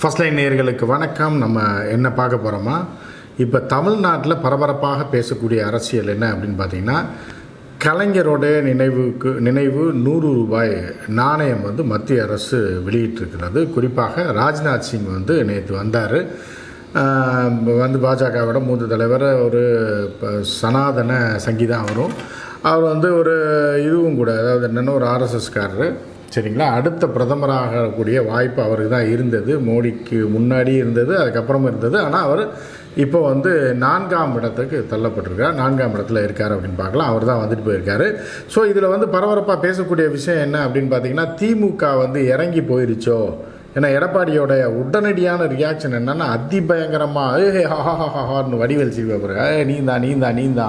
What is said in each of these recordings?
First line நேயர்களுக்கு வணக்கம். நம்ம என்ன பார்க்க போகிறோமா இப்போ தமிழ்நாட்டில் பரபரப்பாக பேசக்கூடிய அரசியல் என்ன அப்படின்னு பார்த்தீங்கன்னா கலைஞரோட நினைவுக்கு நினைவு நூறு ரூபாய் நாணயம் வந்து மத்திய அரசு வெளியிட்டிருக்கிறது. குறிப்பாக ராஜ்நாத் சிங் வந்து நேற்று வந்தார். வந்து பாஜகவோட மூத்த தலைவர் ஒரு ப- சனாதன சங்கீதம் அவரும். அவர் வந்து ஒரு இதுவும் கூட அதாவது என்னென்னா ஒரு ஆர்எஸ்எஸ்காரரு சரிங்களா? அடுத்த பிரதமராக கூடிய வாய்ப்பு அவருக்கு தான் இருந்தது. மோடிக்கு முன்னாடி இருந்தது அதுக்கப்புறம் இருந்தது. ஆனால் அவர் இப்போ வந்து நான்காம் இடத்துக்கு தள்ளப்பட்டிருக்கார். நான்காம் இடத்துல இருக்கார் அப்படின்னு பார்க்கலாம். அவர் தான் வந்துட்டு போயிருக்காரு. ஸோ இதில் வந்து பரபரப்பாக பேசக்கூடிய விஷயம் என்ன அப்படின்னு பார்த்தீங்கன்னா திமுக வந்து இறங்கி போயிருச்சோ? ஏன்னா எடப்பாடியோட உடனடியான ரியாக்ஷன் என்னென்னா அதிபயங்கரமாக ஏ ஹாஹாஹான்னு வடிவேல் சிரிப்பா பாருங்க ஏ நீந்தா நீந்தா நீந்தா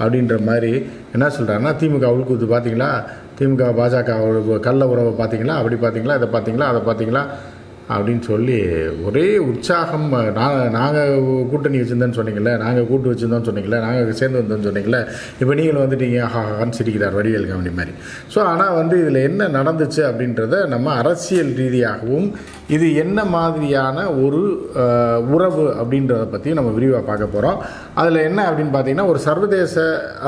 அப்படின்ற மாதிரி என்ன சொல்கிறாருன்னா திமுக உள்கூத்து பார்த்தீங்களா திமுக பாஜக கள்ள உறவை பார்த்தீங்களா? அப்படி பார்த்தீங்களா? இதை பார்த்தீங்களா? அதை பார்த்தீங்களா? அப்படின்னு சொல்லி ஒரே உற்சாகம் நான் நாங்கள் கூட்டணி வச்சுருந்தோன்னு சொன்னீங்கல்ல நாங்கள் கூட்டு வச்சுருந்தோம்னு சொன்னீங்கல்ல நாங்கள் சேர்ந்து வந்தோம்னு சொன்னீங்கல்ல இப்போ நீங்கள் வந்துட்டீங்க ஆஹான்னு சிரிக்கிறார் வடிவேல் கவனி மாதிரி. ஸோ ஆனால் வந்து இதில் என்ன நடந்துச்சு அப்படின்றத நம்ம அரசியல் ரீதியாகவும் இது என்ன மாதிரியான ஒரு உறவு அப்படின்றத பற்றியும் நம்ம விரிவாக பார்க்க போகிறோம் அதில் என்ன அப்படின்னு பார்த்தீங்கன்னா ஒரு சர்வதேச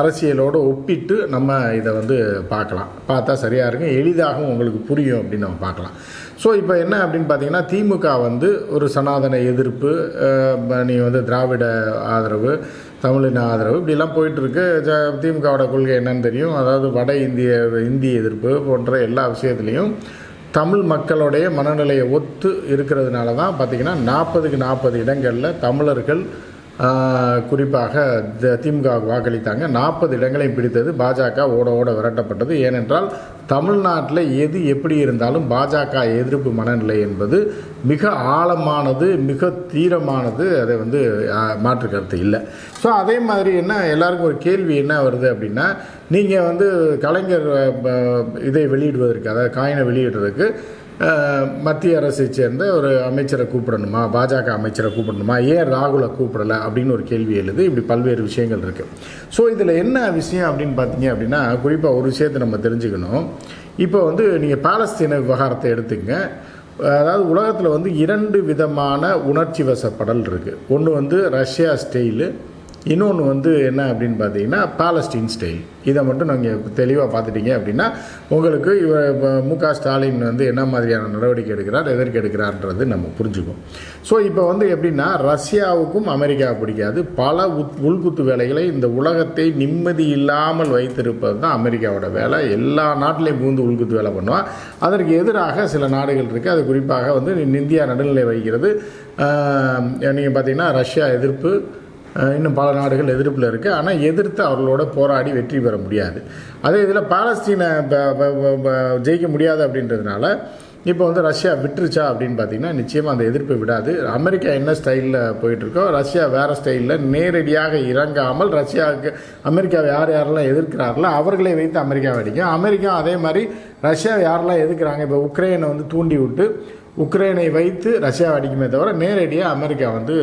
அரசியலோடு ஒப்பிட்டு நம்ம இதை வந்து பார்க்கலாம். பார்த்தா சரியாக இருக்கும் எளிதாகவும் உங்களுக்கு புரியும் அப்படின்னு நம்ம பார்க்கலாம். ஸோ இப்போ என்ன அப்படின்னு பார்த்தீங்கன்னா திமுக வந்து ஒரு சனாதன எதிர்ப்பு நீ வந்து திராவிட ஆதரவு தமிழின ஆதரவு இப்படிலாம் போயிட்டுருக்கு. திமுகவோட கொள்கை என்னன்னு தெரியும். அதாவது வட இந்திய இந்தி எதிர்ப்பு போன்ற எல்லா விஷயத்துலேயும் தமிழ் மக்களுடைய மனநிலையை ஒத்து இருக்கிறதுனால தான் பார்த்திங்கன்னா நாற்பதுக்கு நாற்பது இடங்களில் தமிழர்கள் குறிப்பாக த- திமுக வாக்களித்தாங்க. நாற்பது இடங்களையும் பிடித்தது. பாஜக ஓட ஓட விரட்டப்பட்டது. ஏனென்றால் தமிழ்நாட்டில் எது எப்படி இருந்தாலும் பாஜக எதிர்ப்பு மனநிலை என்பது மிக ஆழமானது மிக தீரமானது. அதை வந்து மாற்று கருத்து இல்லை. ஸோ அதே மாதிரி என்ன எல்லாருக்கும் ஒரு கேள்வி என்ன வருது அப்படின்னா நீங்கள் வந்து கலைஞர் இதை வெளியிடுவதற்கு அதாவது காயினை வெளியிடுறதுக்கு மத்திய அரசை சேர்ந்த ஒரு அமைச்சரை கூப்பிடணுமா? பாஜக அமைச்சரை கூப்பிடணுமா? ஏன் ராகுலை கூப்பிடலை அப்படின்னு ஒரு கேள்வி எழுது. இப்படி பல்வேறு விஷயங்கள் இருக்குது ஸோ இதில் என்ன விஷயம் அப்படின்னு பார்த்தீங்க அப்படின்னா குறிப்பாக ஒரு விஷயத்தை நம்ம தெரிஞ்சுக்கணும். இப்போ வந்து நீங்கள் பாலஸ்தீன விவகாரத்தை எடுத்துங்க அதாவது உலகத்தில் வந்து இரண்டு விதமான உணர்ச்சி வசப்படல் இருக்குது ஒன்று வந்து ரஷ்யா ஸ்டைலு இன்னொன்று வந்து என்ன அப்படின்னு பார்த்தீங்கன்னா பாலஸ்டீன் ஸ்டைல் இதை மட்டும் நீங்கள் தெளிவாக பார்த்துட்டீங்க அப்படின்னா உங்களுக்கு இவர் இப்போ மு க ஸ்டாலின் வந்து என்ன மாதிரியான நடவடிக்கை எடுக்கிறார் எதற்கு எடுக்கிறார்ன்றது நம்ம புரிஞ்சுக்குவோம். ஸோ இப்போ வந்து எப்படின்னா ரஷ்யாவுக்கும் அமெரிக்கா பிடிக்காது. பல உத் உள்குத்து வேலைகளை இந்த உலகத்தை நிம்மதி இல்லாமல் வைத்திருப்பது தான் அமெரிக்காவோட வேலை. எல்லா நாட்டிலையும் பூந்து உள்குத்து வேலை பண்ணுவான் அதற்கு எதிராக சில நாடுகள் இருக்குது அது குறிப்பாக வந்து இந்தியா நடுநிலை வைக்கிறது நீங்கள் பார்த்தீங்கன்னா ரஷ்யா எதிர்ப்பு இன்னும் பல நாடுகள் எதிர்ப்பில் இருக்குது ஆனால் எதிர்த்து அவர்களோட போராடி வெற்றி பெற முடியாது. அதே இதில் பாலஸ்தீனை ஜெயிக்க முடியாது அப்படின்றதுனால இப்போ வந்து ரஷ்யா விட்டுருச்சா அப்படின்னு பார்த்தீங்கன்னா நிச்சயமாக அந்த எதிர்ப்பை விடாது. அமெரிக்கா என்ன ஸ்டைலில் போயிட்டுருக்கோ ரஷ்யா வேறு ஸ்டைலில் நேரடியாக இறங்காமல் ரஷ்யாவுக்கு அமெரிக்காவை யார் யாரெல்லாம் எதிர்க்கிறார்களோ அவர்களை வைத்து அமெரிக்கா அடிக்கும். அமெரிக்கா அதே மாதிரி ரஷ்யாவை யாரெல்லாம் எதிர்க்கிறாங்க இப்போ உக்ரைனை வந்து தூண்டி விட்டு உக்ரைனை வைத்து ரஷ்யாவை அடிக்குமே தவிர நேரடியாக அமெரிக்கா வந்து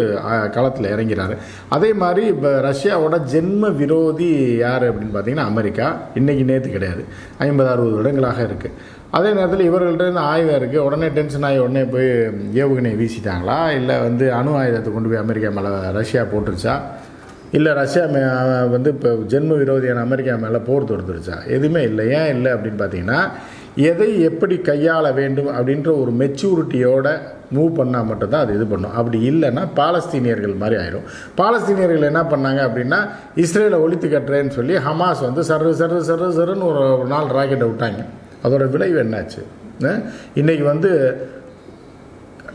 களத்தில் இறங்கிறாரு. அதே மாதிரி இப்போ ரஷ்யாவோட ஜென்ம விரோதி யார் அப்படின்னு பார்த்தீங்கன்னா அமெரிக்கா. இன்றைக்கி நேற்று கிடையாது. ஐம்பது அறுபது வருடங்களாக இருக்குது அதே நேரத்தில் இவர்கள்ட்ட இருந்து ஆயுதம் இருக்குது உடனே டென்ஷன் ஆகி உடனே போய் ஏவுகணை வீசிட்டாங்களா? இல்லை வந்து அணு ஆயுதத்தை கொண்டு போய் அமெரிக்கா மேலே ரஷ்யா போட்டுருச்சா? இல்லை ரஷ்யா மே வந்து இப்போ ஜென்ம விரோதியான அமெரிக்கா மேலே போர் தொடுத்துருச்சா? எதுவுமே இல்லை. ஏன் இல்லை அப்படின்னு பார்த்தீங்கன்னா எதை எப்படி கையாள வேண்டும் அப்படின்ற ஒரு மெச்சூரிட்டியோட மூவ் பண்ணால் மட்டும்தான் அது இது பண்ணும். அப்படி இல்லைன்னா பாலஸ்தீனியர்கள் மாதிரி ஆயிரும். பாலஸ்தீனியர்கள் என்ன பண்ணாங்க அப்படின்னா இஸ்ரேலை ஒழித்து கட்டுறேன்னு சொல்லி ஹமாஸ் வந்து சரு சரு சரு சருன்னு ஒரு நாள் ராக்கெட்டை விட்டாங்க. அதோட விளைவு என்னாச்சு? இன்றைக்கி இன்னைக்கு வந்து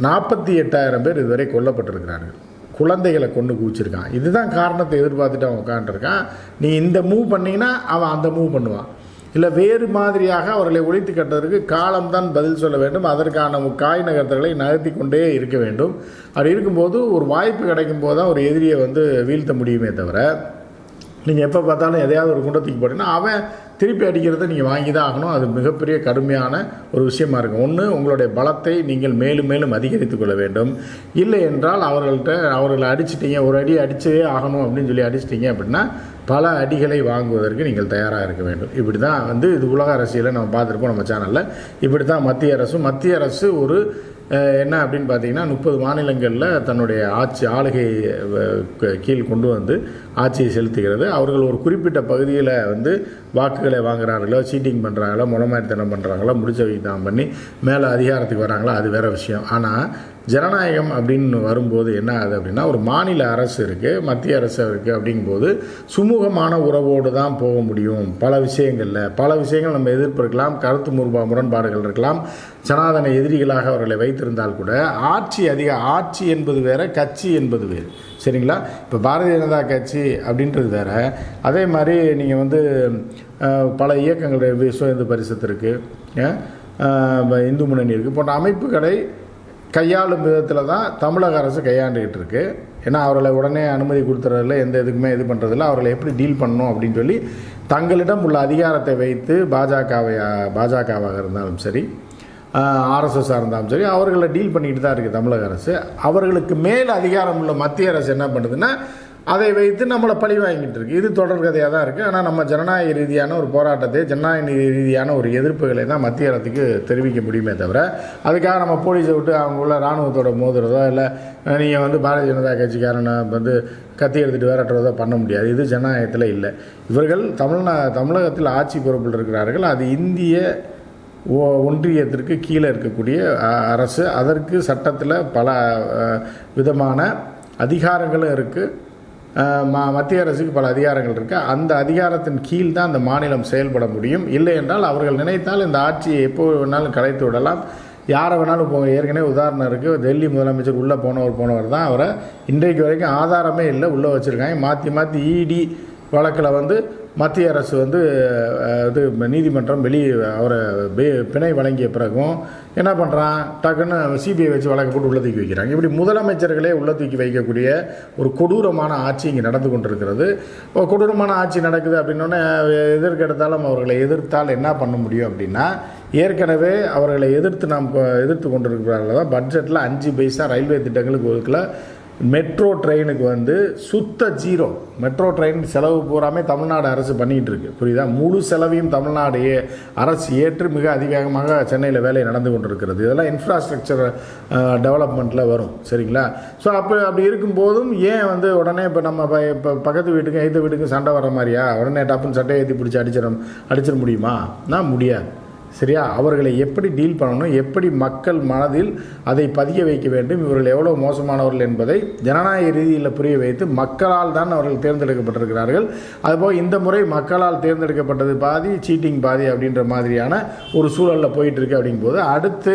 நாற்பத்தி எட்டாயிரம் பேர் இதுவரை கொல்லப்பட்டிருக்கிறார்கள். குழந்தைகளை கொண்டு குவிச்சிருக்கான். இதுதான் காரணத்தை எதிர்பார்த்துட்டு அவன் உட்காந்துருக்கான் நீ இந்த மூவ் பண்ணிங்கன்னா அவன் அந்த மூவ் பண்ணுவான். இல்லை வேறு மாதிரியாக அவர்களை ஒழித்து கட்டுவதற்கு காலம்தான் பதில் சொல்ல வேண்டும். அதற்கான காய் நகர்த்தல்களை நகர்த்தி கொண்டே இருக்க வேண்டும். அப்படி இருக்கும்போது ஒரு வாய்ப்பு கிடைக்கும் போது தான் ஒரு எதிரியை வந்து வீழ்த்த முடியுமே தவிர நீங்கள் எப்போ பார்த்தாலும் எதையாவது ஒரு குண்டத்துக்கு போட்டீங்கன்னா அவன் திருப்பி அடிக்கிறதை நீங்கள் வாங்கி தான் ஆகணும். அது மிகப்பெரிய கடுமையான ஒரு விஷயமா இருக்கும் ஒன்று உங்களுடைய பலத்தை நீங்கள் மேலும் மேலும் அதிகரித்து கொள்ள வேண்டும். இல்லை என்றால் அவர்கள்ட்ட அவர்களை அடிச்சிட்டீங்க ஒரு அடி அடிச்சே ஆகணும் அப்படின்னு சொல்லி அடிச்சிட்டிங்க அப்படின்னா பல அடிகளை வாங்குவதற்கு நீங்கள் தயாராக இருக்க வேண்டும். இப்படி தான் வந்து இது உலக அரசியலை நம்ம பார்த்துருப்போம் நம்ம சேனலில் இப்படி தான் மத்திய அரசும் மத்திய அரசு ஒரு என்ன அப்படின்னு பார்த்தீங்கன்னா முப்பது மாநிலங்களில் தன்னுடைய ஆட்சி ஆளுகை கீழ் கொண்டு வந்து ஆட்சியை செலுத்துகிறது. அவர்கள் ஒரு குறிப்பிட்ட பகுதியில் வந்து வாக்குகளை வாங்குறாங்களோ சீட்டிங் பண்ணுறாங்களோ முளமாரித்தனம் பண்ணுறாங்களோ முடிச்ச வைத்தான் பண்ணி மேலே அதிகாரத்துக்கு வராங்களோ அது வேறு விஷயம். ஆனால் ஜனநாயகம் அப்படின்னு வரும்போது என்ன ஆகுது அப்படின்னா ஒரு மாநில அரசு இருக்குது மத்திய அரசு இருக்குது அப்படிங்கும்போது சுமூகமான உறவோடு தான் போக முடியும். பல விஷயங்களில் பல விஷயங்கள் நம்ம எதிர்ப்பு இருக்கலாம் கருத்து முற்பா முரண்பாடுகள் இருக்கலாம். சனாதன எதிரிகளாக அவர்களை வைத்திருந்தால் கூட ஆட்சி அதிக ஆட்சி என்பது வேற கட்சி என்பது வேறு. சரிங்களா? இப்போ பாரதிய ஜனதா கட்சி அப்படின்றது வேற. அதே மாதிரி நீங்கள் வந்து பல இயக்கங்களுடைய விஸ்வ இந்து பரிசத்து இருக்குது இந்து முன்னணி இருக்குது போன்ற அமைப்புகளை கையாளும் விதத்தில் தான் தமிழக அரசு கையாண்டுக்கிட்டு இருக்கு. ஏன்னா அவர்களை உடனே அனுமதி கொடுத்துறதில்ல எந்த இதுக்குமே இது பண்ணுறதில்ல அவர்களை எப்படி டீல் பண்ணணும் அப்படின்னு சொல்லி தங்களிடம் உள்ள அதிகாரத்தை வைத்து பாஜகவை பாஜகவாக இருந்தாலும் சரி ஆர்எஸ்எஸ்ஸாக இருந்தாலும் சரி அவர்களை டீல் பண்ணிக்கிட்டு தான் இருக்குது தமிழக அரசு. அவர்களுக்கு மேல் அதிகாரம் உள்ள மத்திய அரசு என்ன பண்ணுதுன்னா அதை வைத்து நம்மளை பழி வாங்கிட்டு இருக்கு. இது தொடர்கதையாக தான் இருக்குது ஆனால் நம்ம ஜனநாயக ரீதியான ஒரு போராட்டத்தை ஜனநாயக ரீதியான ஒரு எதிர்ப்புகளை தான் மத்திய அரசுக்கு தெரிவிக்க முடியுமே தவிர அதுக்காக நம்ம போலீஸை விட்டு அவங்க உள்ள இராணுவத்தோட மோதுறதோ இல்லை நீங்கள் வந்து பாரதிய ஜனதா கட்சிக்காரனை வந்து கத்தி எடுத்துகிட்டு விரட்டுறதோ பண்ண முடியாது. இது ஜனநாயகத்தில் இல்லை. இவர்கள் தமிழ்நா தமிழகத்தில் ஆட்சி பொறுப்பில் இருக்கிறார்கள். அது இந்திய ஒ- ஒன்றியத்திற்கு கீழே இருக்கக்கூடிய அரசு. அதற்கு சட்டத்தில் பல விதமான அதிகாரங்களும் இருக்குது மத்திய அரசுக்கு பல அதிகாரங்கள் இருக்குது அந்த அதிகாரத்தின் கீழ் தான் அந்த மாநிலம் செயல்பட முடியும். இல்லை என்றால் அவர்கள் நினைத்தால் இந்த ஆட்சியை எப்போ வேணாலும் கலைத்து விடலாம். யாரை வேணாலும் இப்போ ஏற்கனவே உதாரணம் இருக்குது டெல்லி முதலமைச்சர் உள்ளே போனவர் போனவர் தான். அவரை இன்றைக்கு வரைக்கும் ஆதாரமே இல்லை உள்ளே வச்சுருக்காங்க. மாற்றி மாற்றி இடி வழக்கில் வந்து மத்திய அரசு வந்து இது நீதிமன்றம் வெளியே அவரை பே- பிணை வழங்கிய பிறகும் என்ன பண்ணுறான் டக்குன்னு சிபிஐ வச்சு வழக்கு போட்டு உள்ள தூக்கி வைக்கிறாங்க இப்படி முதலமைச்சர்களே உள்ள தூக்கி வைக்கக்கூடிய ஒரு கொடூரமான ஆட்சி இங்கே நடந்து கொண்டிருக்கிறது. கொடூரமான ஆட்சி நடக்குது அப்படின்னோடனே எதிர்க்கெடுத்தாலும் அவர்களை எதிர்த்தால் என்ன பண்ண முடியும் அப்படின்னா ஏற்கனவே அவர்களை எதிர்த்து நாம் எதிர்த்து கொண்டிருக்கிறார்கள் தான் பட்ஜெட்டில் அஞ்சு பைசா ரயில்வே திட்டங்களுக்கு ஒதுக்கல. மெட்ரோ ட்ரெயினுக்கு வந்து சுத்த ஜீரோ. மெட்ரோ ட்ரெயின் செலவு பூராமே தமிழ்நாடு அரசு பண்ணிகிட்டு இருக்கு புரியுதா? முழு செலவையும் தமிழ்நாடு அரசு ஏற்று மிக அதிவேகமாக சென்னையில் வேலை நடந்து கொண்டிருக்கிறது. இதெல்லாம் இன்ஃப்ராஸ்ட்ரக்சர் டெவலப்மெண்ட்டில் வரும். சரிங்களா? ஸோ அப்போ அப்படி இருக்கும்போதும் ஏன் வந்து உடனே இப்போ நம்ம இப்போ பக்கத்து வீட்டுக்கும் எய்த்த வீட்டுக்கும் சண்டை வர மாதிரியா? உடனே டப்புன்னு சட்டையை ஏற்றி பிடிச்சி அடிச்சிட அடிச்சிட முடியுமா? நான் முடியாது. சரியா? அவர்களை எப்படி டீல் பண்ணணும்? எப்படி மக்கள் மனதில் அதை பதிய வைக்க வேண்டும்? இவர்கள் எவ்வளோ மோசமானவர்கள் என்பதை ஜனநாயக ரீதியில் புரிய வைத்து மக்களால் தான் அவர்கள் தேர்ந்தெடுக்கப்பட்டிருக்கிறார்கள். அதுபோல் இந்த முறை மக்களால் தேர்ந்தெடுக்கப்பட்டது பாதி சீட்டிங் பாதி அப்படின்ற மாதிரியான ஒரு சூழலில் போயிட்டுருக்கு அப்படிங்கும்போது அடுத்து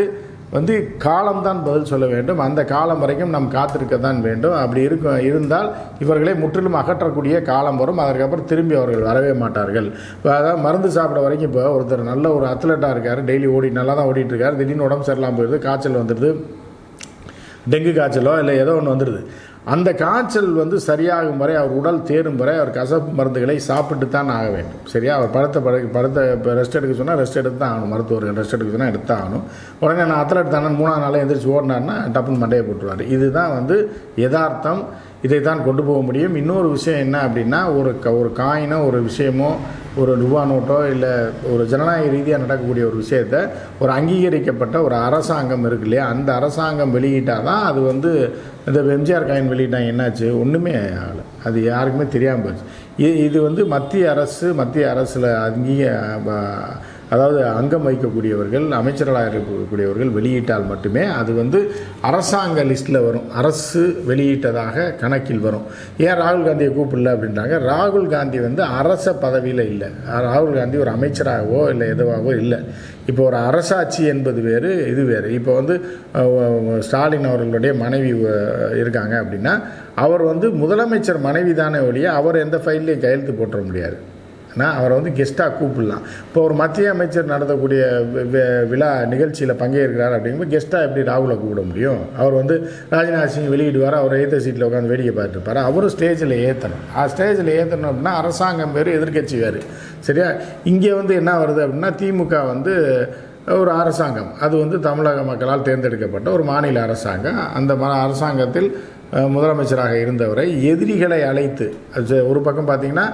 வந்து காலம்தான் பதில் சொல்ல வேண்டும். அந்த காலம் வரைக்கும் நாம் காத்திருக்க தான் வேண்டும். அப்படி இருக்கும் இருந்தால் இவர்களை முற்றிலும் அகற்றக்கூடிய காலம் வரும். அதற்கப்புறம் திரும்பி அவர்கள் வரவே மாட்டார்கள். இப்போ அதாவது மருந்து சாப்பிட வரைக்கும் இப்போ ஒருத்தர் நல்ல ஒரு அத்லட்டாக இருக்கார். டெய்லி ஓடி நல்லா தான் ஓடிட்டுருக்கார். திடீர்னு உடம்பு சரியில்லாமல் போயிடுது. காய்ச்சல் வந்துடுது. டெங்கு காய்ச்சலோ இல்லை ஏதோ ஒன்று வந்துடுது. அந்த காய்ச்சல் வந்து சரியாகும் வரை அவர் உடல் தேரும் வரை அவர் கசப்பு மருந்துகளை சாப்பிட்டு தான் ஆக வேண்டும். சரியா? அவர் படுத்த படு படுத்த இப்போ ரெஸ்ட் எடுக்க சொன்னால் ரெஸ்ட் எடுத்து தான் ஆகணும். மருத்துவர்கள் ரெஸ்ட் எடுக்க சொன்னால் எடுத்து ஆகணும். உடனே நான் அத்லட் தானே மூணாவது நாளே எந்திரிச்சு ஓடினார்னா டப்புன்னு மண்டையை போட்டுருவார். இதுதான் வந்து யதார்த்தம். இதை தான் கொண்டு போக முடியும். இன்னொரு விஷயம் என்ன அப்படின்னா ஒரு க ஒரு காயினோ ஒரு விஷயமோ ஒரு ரூபா நோட்டோ இல்லை ஒரு ஜனநாயக ரீதியாக நடக்கக்கூடிய ஒரு விஷயத்தை ஒரு அங்கீகரிக்கப்பட்ட ஒரு அரசாங்கம் இருக்கு இல்லையா? அந்த அரசாங்கம் வெளியிட்டால் தான் அது வந்து இந்த எம்ஜிஆர் காயின் வெளியிட்டாங்க என்னாச்சு? ஒன்றுமே ஆகலை. அது யாருக்குமே தெரியாமல் போச்சு. இது இது வந்து மத்திய அரசு மத்திய அரசில் அங்கீக ப- அதாவது அங்கம் வகிக்கக்கூடியவர்கள் அமைச்சர்களாக இருக்கக்கூடியவர்கள் வெளியிட்டால் மட்டுமே அது வந்து அரசாங்க லிஸ்ட்டில் வரும். அரசு வெளியிட்டதாக கணக்கில் வரும். ஏன் ராகுல் காந்தியை கூப்பிடல அப்படின்றாங்க. ராகுல் காந்தி வந்து அரச பதவியில் இல்லை. ராகுல் காந்தி ஒரு அமைச்சராகவோ இல்லை எதுவாகவோ இல்லை. இப்போ ஒரு அரசாட்சி என்பது வேறு இது வேறு. இப்போ வந்து ஸ்டாலின் அவர்களுடைய மனைவி இருக்காங்க அப்படின்னா அவர் வந்து முதலமைச்சர் மனைவி தானே ஒழிய அவர் எந்த ஃபைல்லையும் கையெழுத்து போட்டுற முடியாது. நான் அவரை வந்து கெஸ்ட்டாக கூப்பிடலாம். இப்போ ஒரு மத்திய அமைச்சர் நடத்தக்கூடிய வி- விழா நிகழ்ச்சியில் பங்கேற்கிறார் அப்படிங்கும்போது கெஸ்ட்டாக எப்படி ராகுலை கூப்பிட முடியும்? அவர் வந்து ராஜ்நாத் சிங் வெளியிடுவார்? அவர் ஏற்ற சீட்டில் உட்காந்து வேடிக்கை பார்த்துருப்பார் அவரும் ஸ்டேஜில் ஏற்றணும் ஆ ஸ்டேஜில் ஏற்றணும் அப்படின்னா அரசாங்கம் பேர் எதிர்க்கட்சி வேறு. சரியா? இங்கே வந்து என்ன வருது அப்படின்னா திமுக வந்து ஒரு அரசாங்கம். அது வந்து தமிழக மக்களால் தேர்ந்தெடுக்கப்பட்ட ஒரு மாநில அரசாங்கம். அந்த ம அரசாங்கத்தில் முதலமைச்சராக இருந்தவரை எதிரிகளை அழைத்து அது ஒரு பக்கம் பார்த்தீங்கன்னா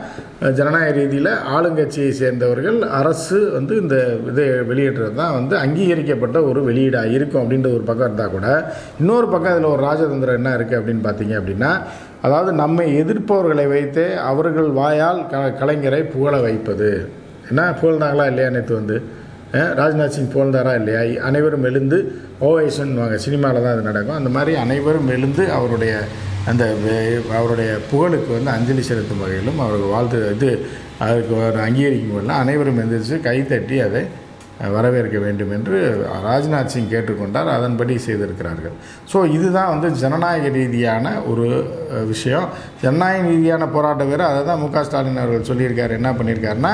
ஜனநாயக ரீதியில் ஆளுங்கட்சியை சேர்ந்தவர்கள் அரசு வந்து இந்த இதை வெளியிடுறது தான் வந்து அங்கீகரிக்கப்பட்ட ஒரு வெளியீடாக இருக்கும் அப்படின்ற ஒரு பக்கம் இருந்தால் கூட இன்னொரு பக்கம் அதில் ஒரு ராஜதந்திரம் என்ன இருக்குது அப்படின்னு பார்த்தீங்க அப்படின்னா அதாவது நம்மை எதிர்ப்பவர்களை வைத்தே அவர்கள் வாயால் க கலைஞரை புகழ வைப்பது. என்ன? புகழ்ந்தாங்களா இல்லையா நேற்று வந்து? ராஜ்நாத் சிங் புகழ்ந்தாரா இல்லையா? அனைவரும் எழுந்து ஓவைசன் வாங்க சினிமாவில் தான் அது நடக்கும். அந்த மாதிரி அனைவரும் எழுந்து அவருடைய அந்த அவருடைய புகழுக்கு வந்து அஞ்சலி செலுத்தும் வகையிலும் அவருக்கு வாழ்த்து இது அதுக்கு ஒரு அங்கீகரிக்கும் போதெல்லாம் அனைவரும் எந்திரிச்சு கைத்தட்டி அதை வரவேற்க வேண்டும் என்று ராஜ்நாத் சிங் கேட்டுக்கொண்டார். அதன்படி செய்திருக்கிறார்கள். ஸோ இதுதான் வந்து ஜனநாயக ரீதியான ஒரு விஷயம். ஜனநாயக ரீதியான போராட்டம் வேறு. அதை தான் மு க ஸ்டாலின் அவர்கள் சொல்லியிருக்காரு. என்ன பண்ணியிருக்காருன்னா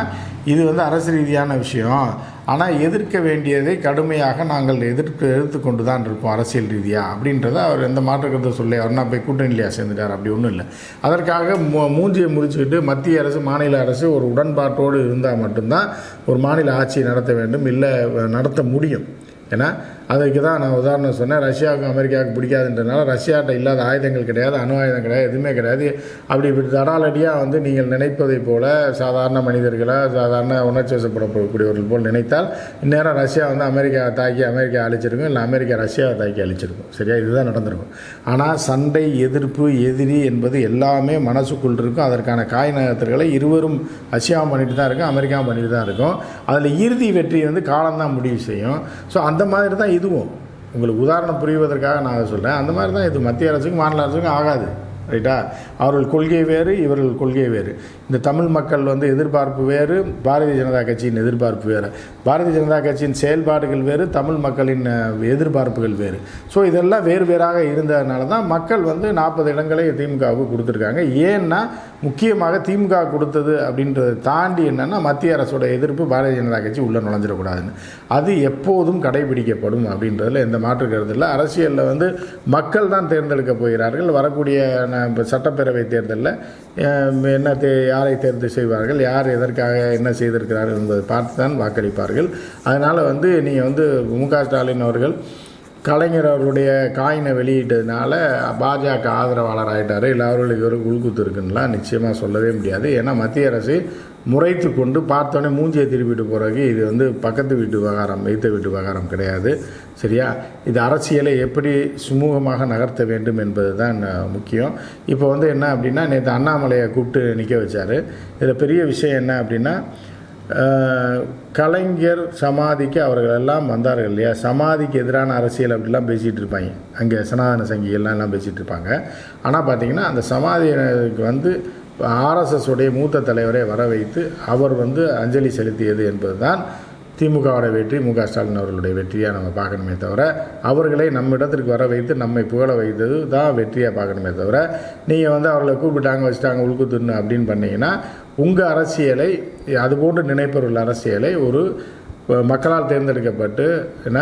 இது வந்து அரசு ரீதியான விஷயம். ஆனால் எதிர்க்க வேண்டியதை கடுமையாக நாங்கள் எதிர்த்து எதிர்த்து கொண்டு தான் இருப்போம் அரசியல் ரீதியாக அப்படின்றத அவர் எந்த மாற்றுக்கிறத சொல்லி அவர் நான் போய் கூட்டணியிலையா சேர்ந்துட்டார். அப்படி ஒன்றும் இல்லை. அதற்காக மூ மூஞ்சியை முடிச்சுக்கிட்டு மத்திய அரசு மாநில அரசு ஒரு உடன்பாட்டோடு இருந்தால் மட்டும்தான் ஒரு மாநில ஆட்சியை நடத்த வேண்டும். இல்லை நடத்த முடியும். ஏன்னா அதுக்கு தான் நான் உதாரணம் சொன்னேன் ரஷ்யாவுக்கும் அமெரிக்காவுக்கு பிடிக்காதுன்றனால ரஷ்யாட்ட இல்லாத ஆயுதங்கள் கிடையாது அணு ஆயுதம் கிடையாது எதுவுமே கிடையாது. அப்படி இப்படி தடாலடியாக வந்து நீங்கள் நினைப்பதைப் போல சாதாரண மனிதர்களை சாதாரண உணர்ச்சி வசப்படக்கூடியவர்கள் போல் நினைத்தால் இந்நேரம் ரஷ்யா வந்து அமெரிக்காவை தாக்கி அமெரிக்கா அழிச்சிருக்கும் இல்லை அமெரிக்கா ரஷ்யாவை தாக்கி அழிச்சிருக்கும். சரியா? இதுதான் நடந்திருக்கும். ஆனால் சண்டை எதிர்ப்பு எதிரி என்பது எல்லாமே மனசுக்குள் இருக்கும். அதற்கான காய் நகர்த்தல்களை இருவரும் ரஷ்யாவும் பண்ணிட்டு தான் இருக்கும் அமெரிக்காவும் பண்ணிட்டு தான் இருக்கும். அதில் இறுதி வெற்றி வந்து காலம்தான் முடிவு செய்யும். ஸோ அந்த மாதிரி தான் இதுவும். உங்களுக்கு உதாரணம் புரிவதற்காக நான் அதை சொல்கிறேன் அந்த மாதிரி தான் இது மத்திய அரசுக்கும் மாநில அரசுக்கும் ஆகாது. ரைட்டா? அவர்கள் கொள்கை வேறு இவர்கள் கொள்கை வேறு. இந்த தமிழ் மக்கள் வந்து எதிர்பார்ப்பு வேறு பாரதிய ஜனதா கட்சியின் எதிர்பார்ப்பு வேறு. பாரதிய ஜனதா கட்சியின் செயல்பாடுகள் வேறு தமிழ் மக்களின் எதிர்பார்ப்புகள் வேறு. ஸோ இதெல்லாம் வேறு வேறாக இருந்ததுனால தான் மக்கள் வந்து நாற்பது இடங்களை திமுகவுக்கு கொடுத்துருக்காங்க. ஏன்னா முக்கியமாக திமுக கொடுத்தது அப்படின்றத தாண்டி என்னென்னா மத்திய அரசோட எதிர்ப்பு பாரதிய ஜனதா கட்சி உள்ளே நுழைஞ்சிடக்கூடாதுன்னு. அது எப்போதும் கடைபிடிக்கப்படும் அப்படின்றதில் எந்த மாற்று கருதில்லை அரசியலில் வந்து மக்கள் தான் தேர்ந்தெடுக்க போகிறார்கள். வரக்கூடிய இப்போ சட்டப்பேரவை தேர்தலில் என்ன தே யாரை தேர்வு செய்வார்கள் யார் எதற்காக என்ன செய்திருக்கிறார்கள் என்பதை பார்த்து தான் வாக்களிப்பார்கள். அதனால் வந்து நீங்கள் வந்து மு க ஸ்டாலின் அவர்கள் கலைஞர் அவர்களுடைய காயினை வெளியிட்டதுனால பாஜக ஆதரவாளர் ஆகிட்டார் இல்லை அவர்களுக்கு ஒரு உள்குத்து இருக்குன்னுலாம் நிச்சயமாக சொல்லவே முடியாது. ஏன்னா மத்திய அரசு முறைத்து கொண்டு பார்த்தோன்னே மூஞ்சியை திருப்பிட்டு போகிறதுக்கு இது வந்து பக்கத்து வீட்டு விவகாரம் வைத்த வீட்டு விவகாரம் கிடையாது. சரியா? இது அரசியலை எப்படி சுமூகமாக நகர்த்த வேண்டும் என்பது தான் முக்கியம். இப்போ வந்து என்ன அப்படின்னா நேற்று அண்ணாமலையை கூப்பிட்டு நிற்க வச்சார். இதில் பெரிய விஷயம் என்ன அப்படின்னா கலைஞர் சமாதிக்கு அவர்கள் எல்லாம் வந்தார்கள் இல்லையா? சமாதிக்கு எதிரான அரசியல் அப்படிலாம் பேசிகிட்டு இருப்பாங்க. அங்கே சனாதன சங்கிகள்லாம் எல்லாம் பேசிகிட்டு இருப்பாங்க. ஆனால் பார்த்தீங்கன்னா அந்த சமாதிக்கு வந்து ஆர்எஸ்எஸுடைய மூத்த தலைவரை வர வைத்து அவர் வந்து அஞ்சலி செலுத்தியது என்பதுதான் திமுகவோட வெற்றி மு க ஸ்டாலின் அவர்களுடைய வெற்றியாக நம்ம பார்க்கணுமே தவிர அவர்களை நம்ம இடத்திற்கு வர வைத்து நம்மை புகழ வைத்தது தான் வெற்றியாக பார்க்கணுமே தவிர நீங்கள் வந்து அவர்களை கூப்பிட்டாங்க வச்சுட்டாங்க உள்குத்துன்னு அப்படின்னு பண்ணிங்கன்னா உங்கள் அரசியலை அதுபோன்று நினைப்பவர்கள் அரசியலை ஒரு மக்களால் தேர்ந்தெடுக்கப்பட்டு என்ன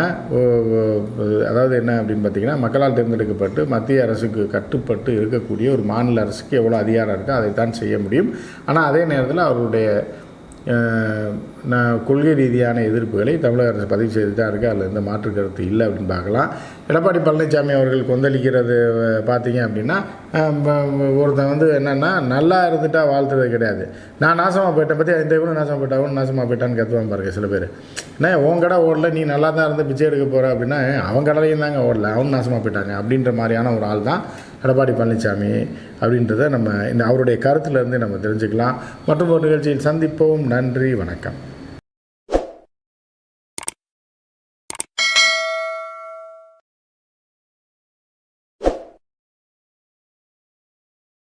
அதாவது என்ன அப்படின்னு பார்த்தீங்கன்னா மக்களால் தேர்ந்தெடுக்கப்பட்டு மத்திய அரசுக்கு கட்டுப்பட்டு இருக்கக்கூடிய ஒரு மாநில அரசுக்கு எவ்வளோ அதிகாரம் இருக்கோ அதைத்தான் செய்ய முடியும். ஆனால் அதே நேரத்தில் அவருடைய நான் கொள்கை ரீதியான எதிர்ப்புகளை தமிழக அரசு பதிவு செய்து தான் இருக்குது அதில் எந்த மாற்று கருத்து இல்லை அப்படின்னு பார்க்கலாம். எடப்பாடி பழனிசாமி அவர்கள் கொந்தளிக்கிறது பார்த்தீங்க அப்படின்னா ஒருத்தன் வந்து என்னென்னா நல்லா இருந்துட்டா வாழ்த்துறது கிடையாது. நான் நாசமாக போயிட்டேன் பற்றி இந்த இவனும் நாசமாக போயிட்டாவும் நாசமாக போயிட்டான்னு கற்றுவான் பாருங்க சில பேர். என்ன உன் கடை ஓடல நீ நல்லா தான் இருந்து பிச்சை எடுக்க போகிற அப்படின்னா அவன் கடலையும் தாங்க ஓடல அவன் நாசமாக போயிட்டாங்க அப்படின்ற மாதிரியான ஒரு ஆள் தான் எடப்பாடி பழனிசாமி அப்படின்றத நம்ம இந்த அவருடைய கருத்துலேருந்து நம்ம தெரிஞ்சுக்கலாம். மற்றும் ஒரு நிகழ்ச்சியில் சந்திப்போம். நன்றி. வணக்கம்.